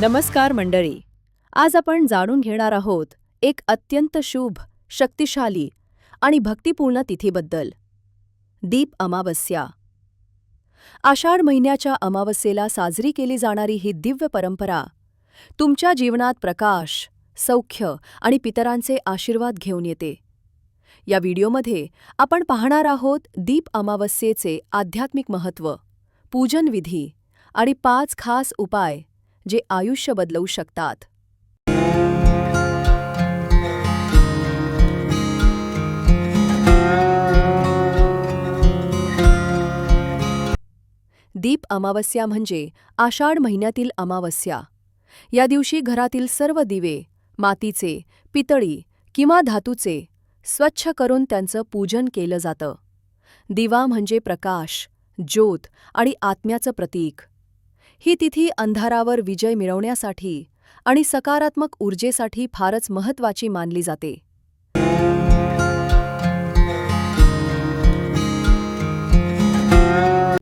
नमस्कार मंडळी. आज आपण जाणून घेणार आहोत एक अत्यंत शुभ शक्तिशाली आणि भक्तिपूर्ण तिथीबद्दल. दीप अमावस्या. आषाढ महिन्याच्या अमावस्येला साजरी केली जाणारी ही दिव्य परंपरा तुमच्या जीवनात प्रकाश सौख्य आणि पितरांचे आशीर्वाद घेऊन येते. या व्हिडिओमध्ये आपण पाहणार आहोत दीप अमावस्येचे आध्यात्मिक महत्त्व पूजनविधी आणि पाच खास उपाय जे आयुष्य बदलवू शकतात. दीप अमावस्या म्हणजे आषाढ महिन्यातील अमावस्या. या दिवशी घरातील सर्व दिवे मातीचे पितळी किंवा धातूचे स्वच्छ करून त्यांचं पूजन केलं जातं. दिवा म्हणजे प्रकाश ज्योत आणि आत्म्याचं प्रतीक. ही तिथी अंधारावर विजय मिळवण्यासाठी आणि सकारात्मक ऊर्जेसाठी फारच महत्त्वाची मानली जाते.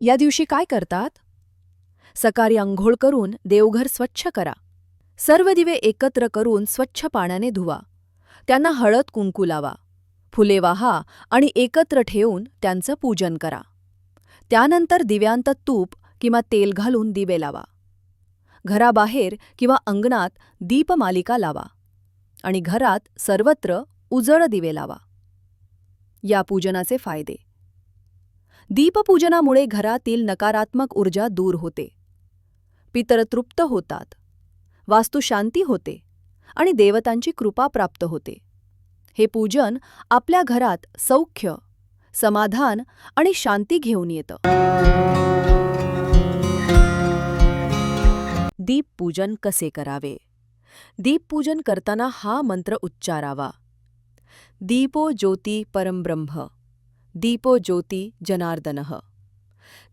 या दिवशी काय करतात? सकाळी अंघोळ करून देवघर स्वच्छ करा. सर्व दिवे एकत्र करून स्वच्छ पाण्याने धुवा. त्यांना हळद कुंकू लावा. फुले वाहा आणि एकत्र ठेवून त्यांचं पूजन करा. त्यानंतर दिव्यांत तूप किंवा तेल घालून दिवे लावा. घराबाहेर किंवा अंगणात दीपमालिका लावा आणि घरात सर्वत्र उजळ दिवे लावा. या पूजनाचे फायदे. दीपपूजनामुळे घरातील नकारात्मक ऊर्जा दूर होते. पितर तृप्त होतात. वास्तुशांती होते आणि देवतांची कृपा प्राप्त होते. हे पूजन आपल्या घरात सौख्य समाधान आणि शांती घेऊन येतं. दीपपूजन कसे करावे? दीपपूजन करताना हा मंत्र उच्चारावा. दीपो ज्योती परमब्रह्म दीपो ज्योती जनार्दनः.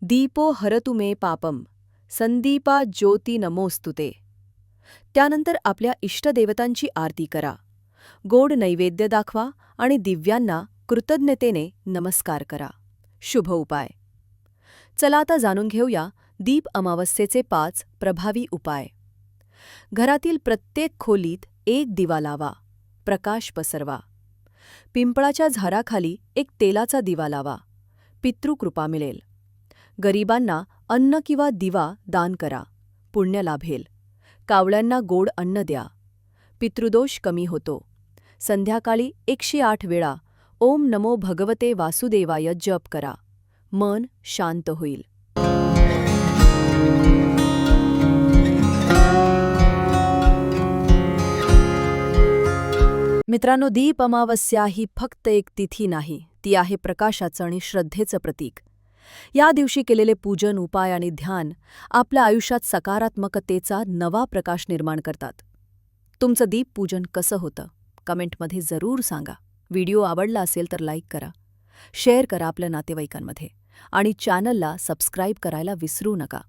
दीपो हरतु मे पापम संदीपा ज्योती नमोस्तुते त्यानंतर आपल्या इष्टदेवतांची आरती करा. गोड नैवेद्य दाखवा आणि दिव्यांना कृतज्ञतेने नमस्कार करा. शुभ उपाय. चला आता जाणून घेऊया दीप अमावस्येचे पाच प्रभावी उपाय. घरातील प्रत्येक खोलीत एक दिवा लावा प्रकाश पसरवा. पिंपळाच्या झाराखाली एक तेलाचा दिवा लावा पितृकृपा मिळेल. गरिबांना अन्न किंवा दिवा दान करा पुण्य लाभेल. कावळ्यांना गोड अन्न द्या. पितृदोष कमी होतो. संध्याकाळी एकशे आठ वेळा ओम नमो भगवते वासुदेवाय जप करा. मन शांत होईल. मित्रांनो दीप अमावस्या ही फक्त एक तिथी नाही ती आहे प्रकाशाचं आणि श्रद्धेचं प्रतीक. या दिवशी केलेले पूजन उपाय आणि ध्यान आपल्या आयुष्यात सकारात्मकतेचा नवा प्रकाश निर्माण करतात. तुमचं दीप पूजन कसं होतं? कमेंटमध्ये जरूर सांगा. व्हिडिओ आवडला असेल तर लाईक करा शेअर करा आपल्या नातेवाईकांमध्ये आणि चॅनलला सबस्क्राईब करायला विसरू नका.